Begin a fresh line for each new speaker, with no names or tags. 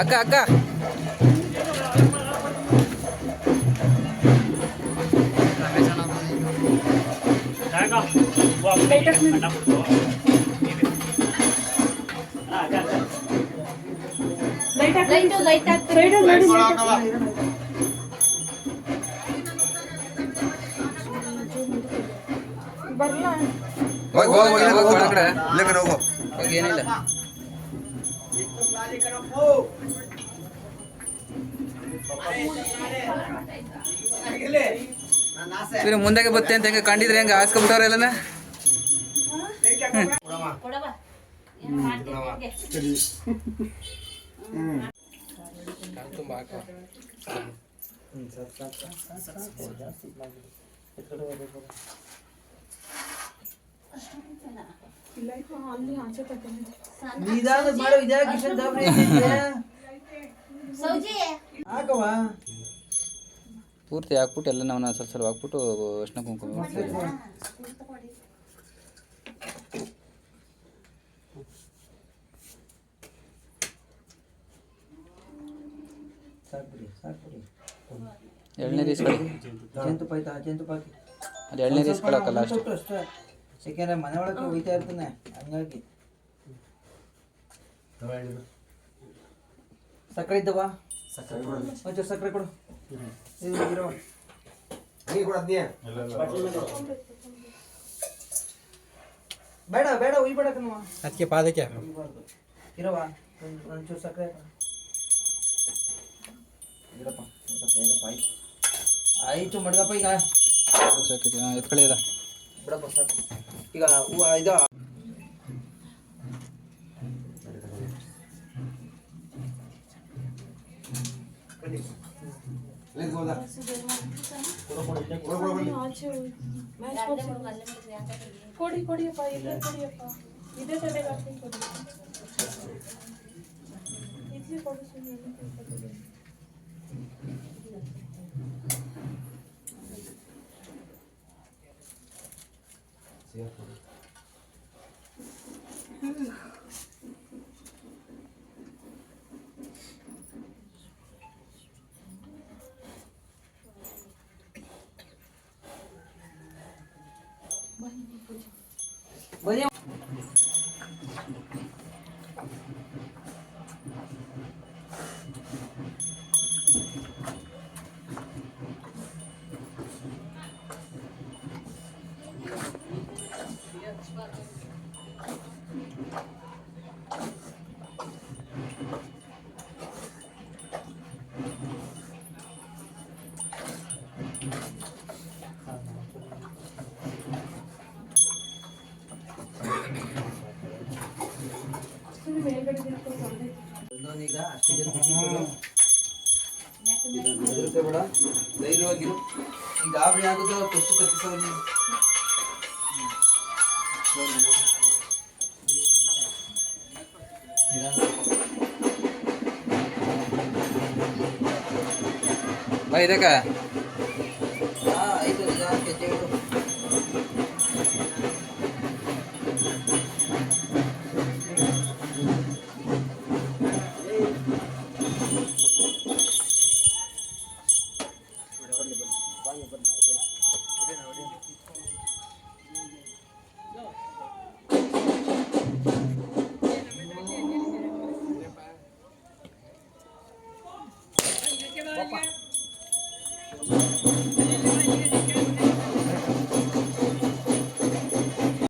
ಅಕ್ಕ ಅಕ್ಕ
light light ಆಗ್ತದೆ
ಹೋಗಿ ಹೋಗಿ ಹೋಗಿ
ಹೋಗಿ ಒಳಗಡೆ.
ಇಲ್ಲೇ ಕಡೆ ಹೋಗು
ಹೋಗಿ ಏನಿಲ್ಲ ಇವ್ರು ಮುಂದಕ್ಕೆ ಬತ್ತೆ ಅಂತ ಹೆಂಗೆ ಕಂಡಿದ್ರೆ ಹೆಂಗೆ ಹಾಸ್ಕೊಬಿಟ್ಟವ್ರೆ ಎಲ್ಲನ
ಏನು ಮಾಡ್ತೀನಿ ಹಂಗೆ.
ನಿಧಾನ ಮಾಡೋ ಇದಾಗ ಕಿಶನ್ ದಾಬ್ರಿ
ಸೌಜಿ.
ಹಾಕವ
ಪೂರ್ತಿ ಹಾಕ್ಬಿಟ್ಟು ಎಲ್ಲ ನಾವು ಸ್ವಲ್ಪ ಸ್ವಲ್ಪ ಹಾಕ್ಬಿಟ್ಟು ಅರ್ಶಿನ ಕುಂಕುಮ
ಎಳ್ನೇ ಹಾಕಿ.
ಅದು ಎಳ್ನೀರು ಇಸ್ಕೊಳಕ್ಕಲ್ಲ ಅಷ್ಟು.
ಸ್ವಲ್ಪ ಅಷ್ಟೇ. ಯಾಕೆಂದ್ರೆ ಮನೆ ಒಳಗೆ ಹೋಯ್ತಾ ಇರ್ತಾನೆ. ಹಂಗಾಗಿ. ಸಕ್ಕರೆ ಇದ್ದವ ಒಂಚೂರು ಸಕ್ಕರೆ ಕೊಡು ಇದು ಇರವ. ಬೇಡ ಬೇಡ ಉಯ್ಬೇಡ ಕಣವ
ಅದಕ್ಕೆ ಪಾದಕ್ಕೆ
ಉಯ್ಬಾರ್ದು ಇರವ ಒಂದ್- ಒಂಚೂರು ಸಕ್ಕರೆ ಹಾಕು. ಇರಪ್ಪ ಇರಪ್ಪ ಇರಪ್ಪ ಆಯ್ತು ಆಯ್ತು ಮಡ್ಗಪ್ಪ ಈಗ
ಸಾಕಿದೆ ಹಾಂ ಎತ್ಕೊಳ್ಳಿ ಅದ
ಬಿಡಪ್ಪ ಸಾಕು ಈಗ ಹೂವ ಇದು
ಕೊಡಿ ಕೊಡಿಯಪ್ಪ ಇಲ್ಲೇ ಕೊಡಿಯಪ್ಪ ಇದೇ ತಡೆಗೆ ಹಾಕ್ತೀನಿ ಕೊಡಿ ಇಡ್ಲಿ ಕೊಡು ಸುಮ್ಮನೆ 我先。
ಇನ್ನೊಂದೀಗ ಅಷ್ಟು ಜನ ಹೆದರ್ಕೆ ಬೇಡ. ಧೈರ್ಯವಾಗಿರು. ಈಗ ಗಾಬರಿ ಆಗೋದು ಫಸ್ಟ್ ತಪ್ಪಿಸೋದು ನೀನು
ಬಾ ಇದಕ್ಕ 我吧。